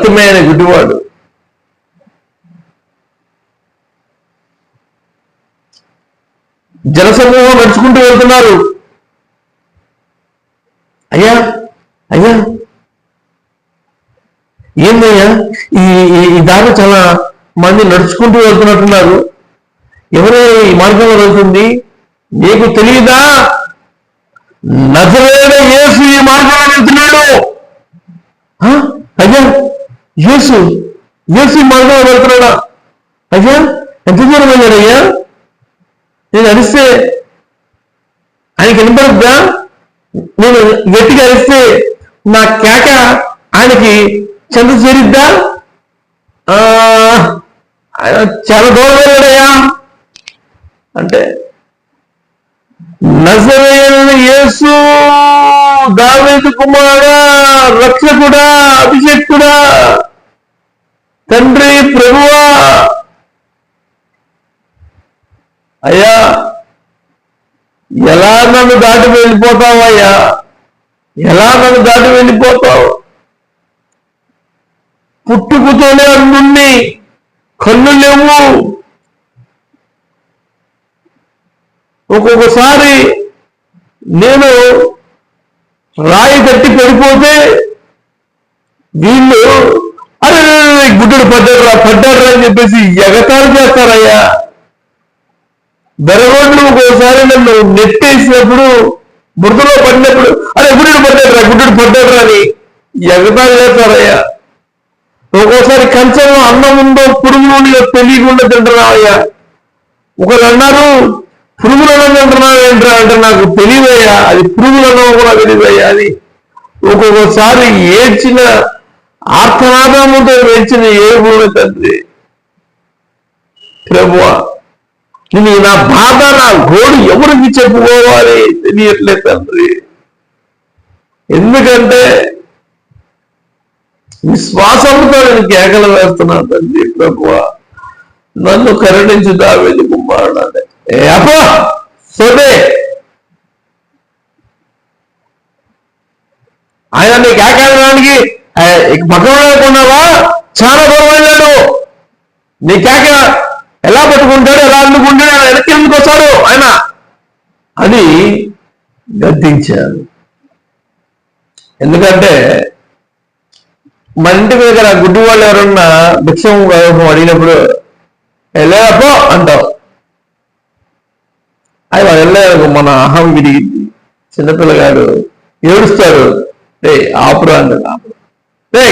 అతమైన గుడ్డివాడు. జనసమూహం నడుచుకుంటూ వెళ్తున్నారు. అయ్యా అయ్యా. ఏందయ్యా? ఈ ఈ- దారి చాలా మంది నడుచుకుంటూ వెళ్తున్నట్టున్నారు. ఎవరే ఈ మార్గంలో వెళ్తుంది? నీకు తెలియదా నజరేడ ఏసు ఈ మార్గంలో వెళ్తున్నాడు. అయ్యా. యేసు యేసు ఈ మార్గంలో వెళ్తున్నాడా? అయ్యా ఎంత దూరం వెళ్ళాడయ్యా? నేను అరిస్తే ఆయనకి వినపడుద్దా నేను గట్టిగా అరిస్తే నా కేక ఆయనకి చెంద చేరిద్దా? ఆ, ఆయన చాలా దూరం వెళ్ళాడయ్యా. అంటే నజరేయుడు యేసు దావేది కుమారుడా రక్షకుడా అభిషేకుడా తండ్రి ప్రభువా! అయ్యా ఎలా నన్ను దాటి వెళ్ళిపోతావు అయ్యా? ఎలా నన్ను దాటి వెళ్ళిపోతావు? పుట్టుకుతోనే అన్నుండి కన్ను లేవు. ఒక్కొక్కసారి నేను రాయి తట్టి పడిపోతే వీళ్ళు గుడ్డడు పడ్డాడురా పడ్డాడురా అని చెప్పేసి ఎగతాలు చేస్తారయ్యా. బెరగొడ్లు ఒకసారి నన్ను నెట్టేసినప్పుడు బురదలో పడినప్పుడు అరే గుడ్డుడు పడ్డాడురా గుడ్డుడు పడ్డాడురా అని ఎగతాళి చేస్తారయ్యా. ఒక్కోసారి కంచంలో అన్నం ఉందో పురుగులు ఉందో తెలియకుండా తింటున్నావయ్యా. ఒకరు అన్నారు పురుగులను తింటున్నావు ఏంట్రా అంటే నాకు తెలియదయ్యా. అది పురుగులను కూడా తెలియదయ్యా అది ఒక్కొక్కసారి ఏడ్చిన ఆర్తనాదముతో ఏడ్చిన ఏ భూమి తండ్రి? ప్రభు నేను నా బాధ నా గోడు ఎవరికి చెప్పుకోవాలి తెలియట్లే తండ్రి. ఎందుకంటే విశ్వాసంతో నేను కేకలు వేస్తున్నాను తండ్రి ప్రభు నన్ను కరుణించు దావేది కుమారుడు అంటే అబ్బా సోదే ఆయన నీకు ఏకాడడానికి పక్కన కొన్నావా చాలా దూరం వెళ్ళాడు. నీ కేక ఎలా పట్టుకుంటాడు ఎలా అందుకుంటాడు ఆయన వెనక్కి ఎందుకు వస్తాడు? ఆయన అని గద్దించారు ఎందుకంటే మన ఇంటి దగ్గర గుడ్డి వాళ్ళు ఎవరన్నా భిక్షం అడిగినప్పుడు వెళ్ళాపో అంటావు. అది వాళ్ళు వెళ్ళారు మన అహం విరిగింది. చిన్నపిల్లగాడు ఏడుస్తాడు రే ఆపురా అంటాడు. ఆపురా రే